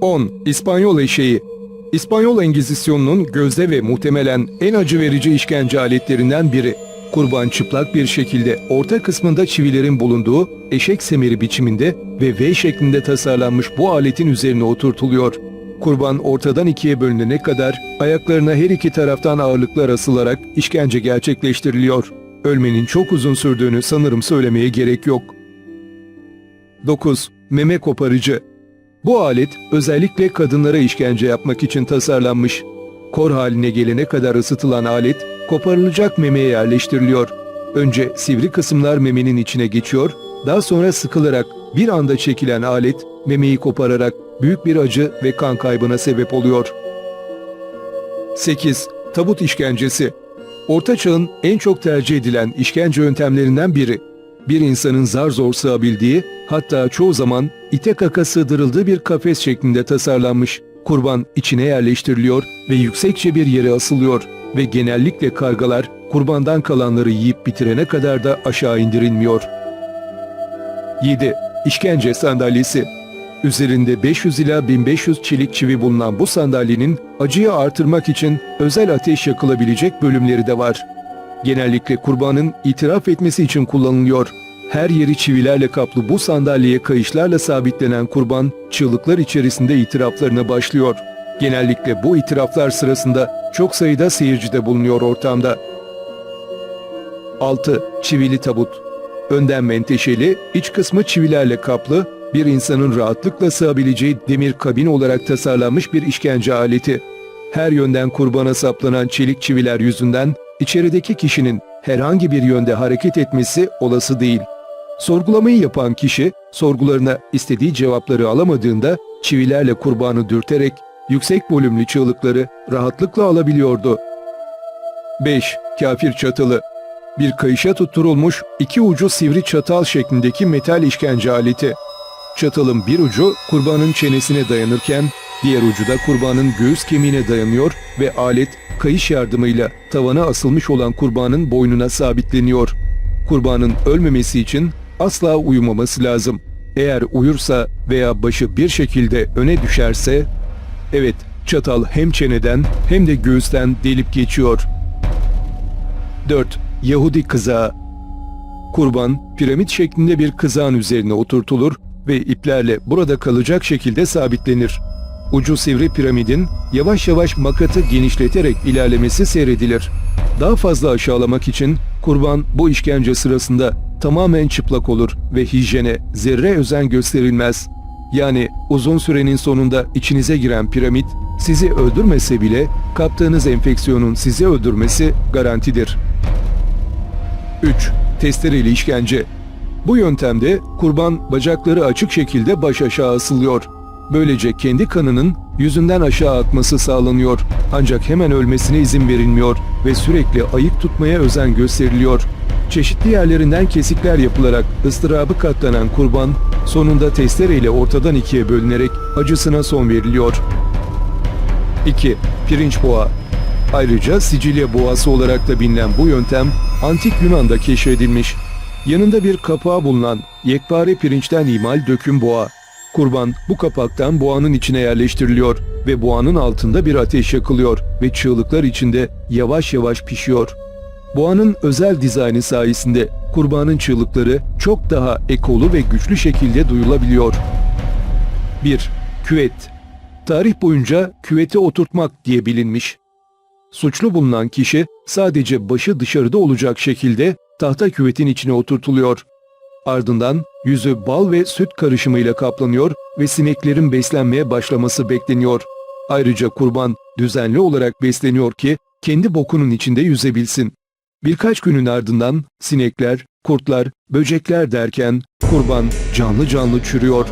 10. İspanyol eşeği İspanyol Engizisyonunun gözde ve muhtemelen en acı verici işkence aletlerinden biri. Kurban çıplak bir şekilde orta kısmında çivilerin bulunduğu eşek semeri biçiminde ve V şeklinde tasarlanmış bu aletin üzerine oturtuluyor. Kurban ortadan ikiye bölünene kadar ayaklarına her iki taraftan ağırlıklar asılarak işkence gerçekleştiriliyor. Ölmenin çok uzun sürdüğünü sanırım söylemeye gerek yok. 9. Meme koparıcı Bu alet özellikle kadınlara işkence yapmak için tasarlanmış. Kor haline gelene kadar ısıtılan alet koparılacak memeye yerleştiriliyor. Önce sivri kısımlar memenin içine geçiyor, daha sonra sıkılarak bir anda çekilen alet memeyi kopararak büyük bir acı ve kan kaybına sebep oluyor. 8. Tabut işkencesi Orta Çağ'ın en çok tercih edilen işkence yöntemlerinden biri. Bir insanın zar zor sığabildiği, hatta çoğu zaman ite kaka sığdırıldığı bir kafes şeklinde tasarlanmış. Kurban içine yerleştiriliyor ve yüksekçe bir yere asılıyor ve genellikle kargalar kurbandan kalanları yiyip bitirene kadar da aşağı indirilmiyor. 7. İşkence sandalyesi Üzerinde 500 ila 1500 çelik çivi bulunan bu sandalyenin acıyı artırmak için özel ateş yakılabilecek bölümleri de var. Genellikle kurbanın itiraf etmesi için kullanılıyor. Her yeri çivilerle kaplı bu sandalyeye kayışlarla sabitlenen kurban çığlıklar içerisinde itiraflarına başlıyor. Genellikle bu itiraflar sırasında çok sayıda seyirci de bulunuyor ortamda. 6. Çivili tabut Önden menteşeli, iç kısmı çivilerle kaplı, bir insanın rahatlıkla sığabileceği demir kabin olarak tasarlanmış bir işkence aleti. Her yönden kurbana saplanan çelik çiviler yüzünden içerideki kişinin herhangi bir yönde hareket etmesi olası değil. Sorgulamayı yapan kişi sorgularına istediği cevapları alamadığında çivilerle kurbanı dürterek yüksek volümlü çığlıkları rahatlıkla alabiliyordu. 5. Kafir çatalı Bir kayışa tutturulmuş iki ucu sivri çatal şeklindeki metal işkence aleti. Çatalın bir ucu kurbanın çenesine dayanırken diğer ucu da kurbanın göğüs kemiğine dayanıyor ve alet kayış yardımıyla tavana asılmış olan kurbanın boynuna sabitleniyor. Kurbanın ölmemesi için asla uyumaması lazım. Eğer uyursa veya başı bir şekilde öne düşerse, evet çatal hem çeneden hem de göğüsten delip geçiyor. 4. Yahudi kızağı Kurban piramit şeklinde bir kızağın üzerine oturtulur ve iplerle burada kalacak şekilde sabitlenir. Ucu sivri piramidin yavaş yavaş makatı genişleterek ilerlemesi seyredilir. Daha fazla aşağılamak için kurban bu işkence sırasında tamamen çıplak olur ve hijyene zerre özen gösterilmez. Yani uzun sürenin sonunda içinize giren piramit sizi öldürmese bile kaptığınız enfeksiyonun sizi öldürmesi garantidir. 3. Testereli işkence bu yöntemde kurban bacakları açık şekilde baş aşağı asılıyor. Böylece kendi kanının yüzünden aşağı akması sağlanıyor. Ancak hemen ölmesine izin verilmiyor ve sürekli ayık tutmaya özen gösteriliyor. Çeşitli yerlerinden kesikler yapılarak ıstırabı katlanan kurban sonunda testereyle ortadan ikiye bölünerek acısına son veriliyor. 2. Pirinç boğa Ayrıca Sicilya boğası olarak da bilinen bu yöntem antik Yunan'da keşfedilmiş. Yanında bir kapağı bulunan yekpare pirinçten imal döküm boğa. Kurban bu kapaktan boğanın içine yerleştiriliyor ve boğanın altında bir ateş yakılıyor ve çığlıklar içinde yavaş yavaş pişiyor. Boğanın özel dizaynı sayesinde kurbanın çığlıkları çok daha ekolu ve güçlü şekilde duyulabiliyor. 1. Küvet Tarih boyunca küvete oturtmak diye bilinmiş. Suçlu bulunan kişi sadece başı dışarıda olacak şekilde tahta küvetin içine oturtuluyor. Ardından yüzü bal ve süt karışımıyla kaplanıyor ve sineklerin beslenmeye başlaması bekleniyor. Ayrıca kurban düzenli olarak besleniyor ki kendi bokunun içinde yüzebilsin. Birkaç günün ardından sinekler, kurtlar, böcekler derken kurban canlı canlı çürüyor.